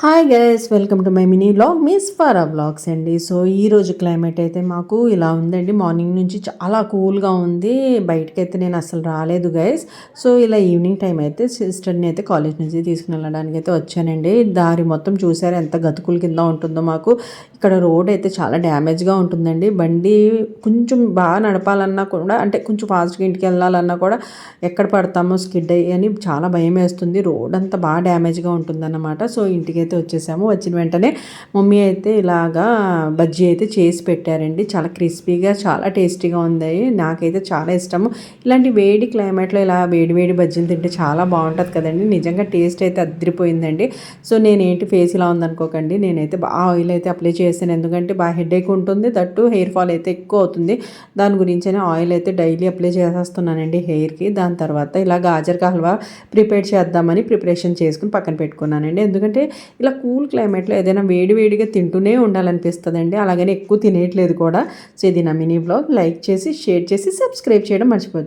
Hi guys welcome to my mini vlog miss for vlogs అండి. So ఈరోజు climate అయితే మాకు ఇలా ఉందండి. మార్నింగ్ నుంచి చాలా కూల్గా ఉంది. బయటకి అయితే నేను అసలు రాలేదు గైస్ సో ఇలా ఈవినింగ్ టైం అయితే సిస్టర్ని అయితే కాలేజ్ నుంచి తీసుకుని వెళ్ళడానికి అయితే వచ్చానండి. దారి మొత్తం చూసారు ఎంత గతుకుల కింద ఉంటుందో మాకు. ఇక్కడ రోడ్ అయితే చాలా డ్యామేజ్గా ఉంటుందండి. బండి కొంచెం బాగా నడపాలన్నా కూడా అంటే కొంచెం ఫాస్ట్గా ఇంటికి వెళ్ళాలన్నా కూడా ఎక్కడ పడతామో స్కిడ్ అయ్యి అని చాలా భయం వేస్తుంది. రోడ్ అంతా బాగా డ్యామేజ్గా ఉంటుందన్నమాట. సో ఇంటికి అయితే వచ్చేసాము. వచ్చిన వెంటనే మమ్మీ అయితే ఇలాగా బజ్జీ అయితే చేసి పెట్టారండి. చాలా క్రిస్పీగా చాలా టేస్టీగా ఉంది. నాకైతే చాలా ఇష్టము. ఇలాంటి వేడి క్లైమేట్లో ఇలా వేడి వేడి బజ్జీలు తింటే చాలా బాగుంటుంది కదండి. నిజంగా టేస్ట్ అయితే అద్దరిపోయిందండి సో నేనేంటి ఫేస్ ఇలా ఉందనుకోకండి. నేనైతే బాగా ఆయిల్ అయితే అప్లై చేశాను. ఎందుకంటే బాగా హెడేక్ ఉంటుంది. దట్టు హెయిర్ ఫాల్ అయితే ఎక్కువ అవుతుంది. దాని గురించనే ఆయిల్ అయితే డైలీ అప్లై చేసేస్తున్నానండి హెయిర్కి. దాని తర్వాత ఇలా గాజర్ హల్వా ప్రిపేర్ చేద్దామని ప్రిపరేషన్ చేసుకుని పక్కన పెట్టుకున్నానండి. ఎందుకంటే ఇలా కూల్ క్లైమేట్లో ఏదైనా వేడి వేడిగా తింటూనే ఉండాలనిపిస్తుందండి. అలాగని ఎక్కువ తినేయట్లేదు కూడా. సో ఇది నా మినీ బ్లాగ్ లైక్ చేసి షేర్ చేసి సబ్స్క్రైబ్ చేయడం మర్చిపోద్దు.